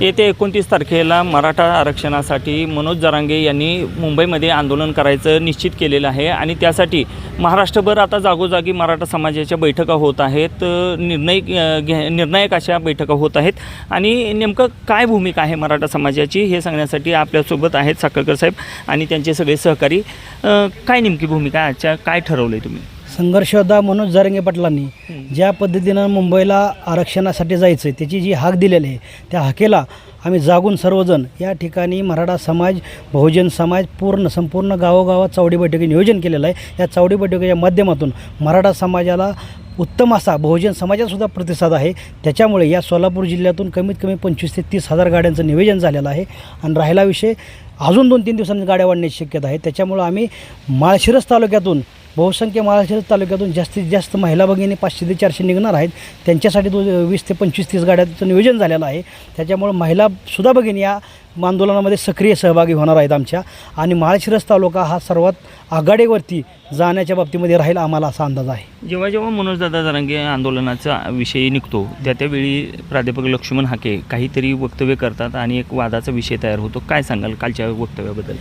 येत्या एकोणतीस तारखेला मराठा आरक्षणासाठी मनोज जरांगे यांनी मुंबईमध्ये आंदोलन करायचं निश्चित केलेलं आहे. आणि त्यासाठी महाराष्ट्रभर आता जागोजागी मराठा समाजाच्या बैठका होत आहेत. निर्णय घे निर्णायक अशा बैठका होत आहेत. आणि नेमकं काय भूमिका आहे मराठा समाजाची हे सांगण्यासाठी आपल्यासोबत आहेत साखळकर साहेब आणि त्यांचे सगळे सहकारी. काय नेमकी भूमिका आहे? आजच्या काय ठरवलं आहे तुम्ही? संघर्ष योद्धा मनोज जारंगे पाटलांनी ज्या पद्धतीनं मुंबईला आरक्षणासाठी जायचं आहे त्याची जी हाक दिलेली आहे त्या हाकेला आम्ही जागून सर्वजण या ठिकाणी मराठा समाज बहुजन समाज पूर्ण संपूर्ण गावोगावात चावडी बैठकी नियोजन केलेलं आहे. या चावडी बैठकीच्या माध्यमातून मराठा समाजाला उत्तम असा बहुजन समाजातसुद्धा प्रतिसाद आहे. त्याच्यामुळे या सोलापूर जिल्ह्यातून कमीत कमी पंचवीस ते तीस हजार गाड्यांचं नियोजन झालेलं आहे. आणि राहिला विषय अजून दोन तीन दिवसांनी गाड्या वाढण्याची शक्यता आहे. त्याच्यामुळं आम्ही माळशिरस तालुक्यातून बहुसंख्य माळशिरस तालुक्यातून जास्तीत जास्त महिला भगिनी पाचशे ते चारशे निघणार आहेत. त्यांच्यासाठी तो वीस ते पंचवीस तीस गाड्याचं नियोजन झालेलं आहे. त्याच्यामुळं महिलासुद्धा भगिनी या आंदोलनामध्ये सक्रिय सहभागी होणार आहेत आमच्या. आणि माळशिरस तालुका हा सर्वात आघाडीवरती जाण्याच्या बाबतीमध्ये राहील आम्हाला असा अंदाज आहे. जेव्हा जेव्हा मनोजदादा जरांगे आंदोलनाचा विषय निघतो त्या त्यावेळी प्राध्यापक लक्ष्मण हाके काहीतरी वक्तव्य करतात आणि एक वादाचा विषय तयार होतो. काय सांगाल कालच्या वक्तव्याबद्दल?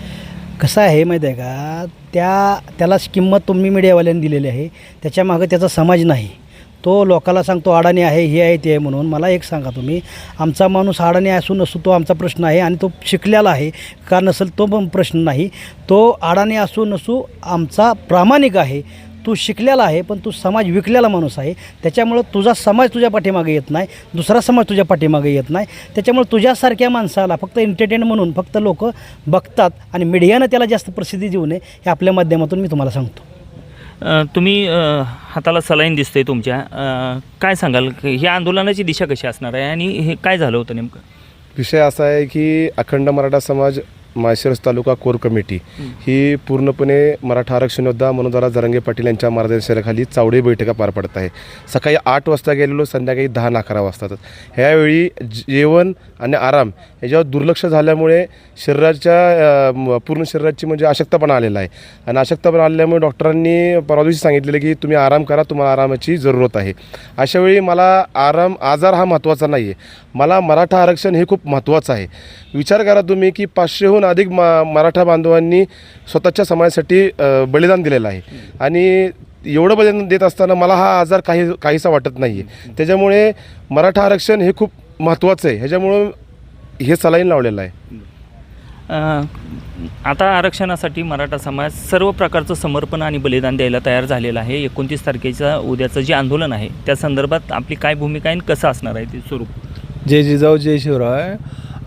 कसं आहे माहिती आहे का? त्या त्याला किंमत तुम्ही मीडियावाल्यांनी दिलेली आहे. त्याच्यामागं त्याचा समाज नाही. तो लोकाला सांगतो अडाणी आहे हे आहे ते आहे म्हणून मला एक सांगा तुम्ही. आमचा माणूस अडाणी असू नसू तो आमचा प्रश्न आहे आणि तो शिकलेला आहे. का नसेल तो पण प्रश्न नाही. तो अडाणी असू नसू आमचा प्रामाणिक आहे. तू शिकलेला आहे पण तू समाज विकलेला माणूस आहे. त्याच्यामुळं तुझा समाज तुझ्या पाठीमागे येत नाही दुसरा समाज तुझ्या पाठीमागे येत नाही. त्याच्यामुळे तुझ्यासारख्या माणसाला फक्त एंटरटेन म्हणून फक्त लोक बघतात आणि मीडियानं त्याला जास्त प्रसिद्धी देऊ नये हे आपल्या माध्यमातून मी तुम्हाला सांगतो. तुम्ही हाताला सलाईन दिसते तुमच्या. काय सांगाल? ही आंदोलनाची दिशा कशी असणार आहे आणि हे काय झालं होतं नेमकं? विषय असा आहे की अखंड मराठा समाज माळशिरस तालुका कोर कमिटी. ही पूर्णपणे मराठा आरक्षण योद्धा मनोजदारा जरंगे पाटील यांच्या मार्गदर्शनाखाली चावडी बैठका पार पडत आहे. सकाळी आठ वाजता गेलेलो संध्याकाळी दहा आणि अकरा वाजताच ह्यावेळी जेवण आणि आराम याच्यावर दुर्लक्ष झाल्यामुळे शरीराच्या पूर्ण शरीराची म्हणजे अशक्तपणा आलेला आहे. आणि अशक्तपणा आल्यामुळे डॉक्टरांनी परवा दिवशी सांगितलेलं की तुम्ही आराम करा तुम्हाला आरामाची जरूरत आहे. अशावेळी मला आराम आजार हा महत्त्वाचा नाही आहे मला मराठा आरक्षण हे खूप महत्त्वाचं आहे. विचार करा तुम्ही की पाचशेहून अधिक म मराठा बांधवांनी स्वतःच्या समाजासाठी बलिदान दिलेलं आहे. आणि एवढं बलिदान देत असताना मला हा आजार काही काहीसा वाटत नाही आहे त्याच्यामुळे मराठा आरक्षण हे खूप महत्त्वाचं आहे. ह्याच्यामुळं हे सलाईन लावलेलं आहे. आता आरक्षणासाठी मराठा समाज सर्व प्रकारचं समर्पण आणि बलिदान द्यायला तयार झालेलं आहे. एकोणतीस तारखेचा उद्याचं जे आंदोलन आहे त्या संदर्भात आपली काय भूमिका आहे आणि कसं असणार आहे ते स्वरूप? जय जिजाऊ जय शिवराय.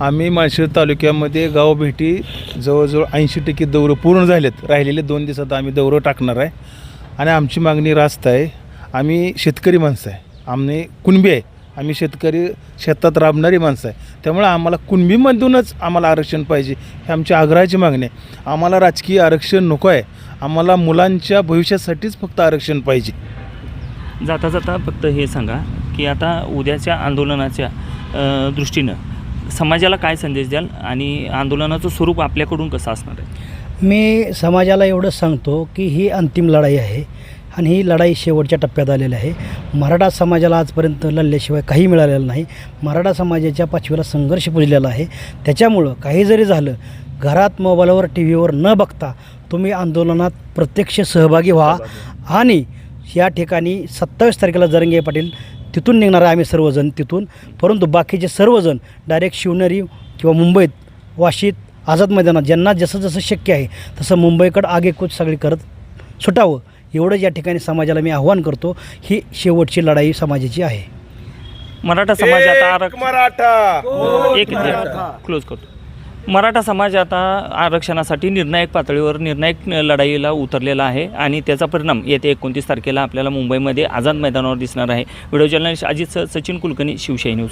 आम्ही माळशिर तालुक्यामध्ये गावभेटी जवळजवळ ऐंशी टक्के दौरं पूर्ण झालेत. राहिलेले दोन दिवसात आम्ही दौरं टाकणार आहे. आणि आमची मागणी रास्त आहे. आम्ही शेतकरी माणसं आहे. आम्ही कुणबी आहे. आम्ही शेतकरी शेतात राबणारी माणसं आहे. त्यामुळे आम्हाला कुणबीमधूनच आम्हाला आरक्षण पाहिजे ही आमची आग्रहाची मागणी आहे. आम्हाला राजकीय आरक्षण नको आहे. आम्हाला मुलांच्या भविष्यासाठीच फक्त आरक्षण पाहिजे. जाता जाता फक्त हे सांगा की आता उद्याच्या आंदोलनाच्या दृष्टीनं समाजाला काय संदेश द्याल आणि आंदोलनाचं स्वरूप आपल्याकडून कसं असणार आहे? मी समाजाला एवढंच सांगतो की ही अंतिम लढाई आहे आणि ही लढाई शेवटच्या टप्प्यात आलेली आहे. मराठा समाजाला आजपर्यंत लढल्याशिवाय काही मिळालेलं नाही. मराठा समाजाच्या पाचवीला संघर्ष पुजलेला आहे. त्याच्यामुळं काही जरी झालं घरात मोबाईलवर टी व्हीवर न बघता तुम्ही आंदोलनात प्रत्यक्ष सहभागी व्हा. आणि या ठिकाणी सत्तावीस तारखेला जरंगे पाटील तिथून निघणार आहे. आम्ही सर्वजण तिथून. परंतु बाकीचे सर्वजण डायरेक्ट शिवनेरी किंवा मुंबईत वाशीत आझाद मैदानात ज्यांना जसं जसं शक्य आहे तसं मुंबईकडं आगेकूच सगळी करत सुटावं. एवढंच या ठिकाणी समाजाला मी आव्हान करतो. ही शेवटची लढाई समाजाची आहे. मराठा समाज आता आरक्षण मराठा. एक क्लोज करतो. मराठा समाज आता आरक्षणासाठी निर्णायक पातळीवर निर्णायक लढाईला उतरलेला आहे आणि त्याचा परिणाम येत्या एकोणतीस तारखेला आपल्याला मुंबईमध्ये आझाद मैदानावर दिसणार आहे. व्हिडिओ जर्नलिस्ट अजित स- सचिन कुलकर्णी शिवशाही न्यूज.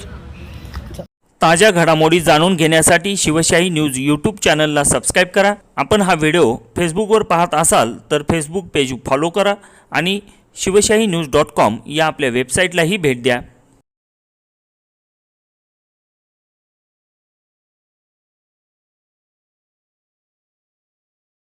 ताज्या घडामोडी जाणून घेण्यासाठी शिवशाही न्यूज यूट्यूब चॅनलला सबस्क्राईब करा. आपण हा व्हिडिओ फेसबुकवर पाहत असाल तर फेसबुक पेज फॉलो करा आणि शिवशाही न्यूज डॉट कॉम या आपल्या वेबसाईटलाही भेट द्या.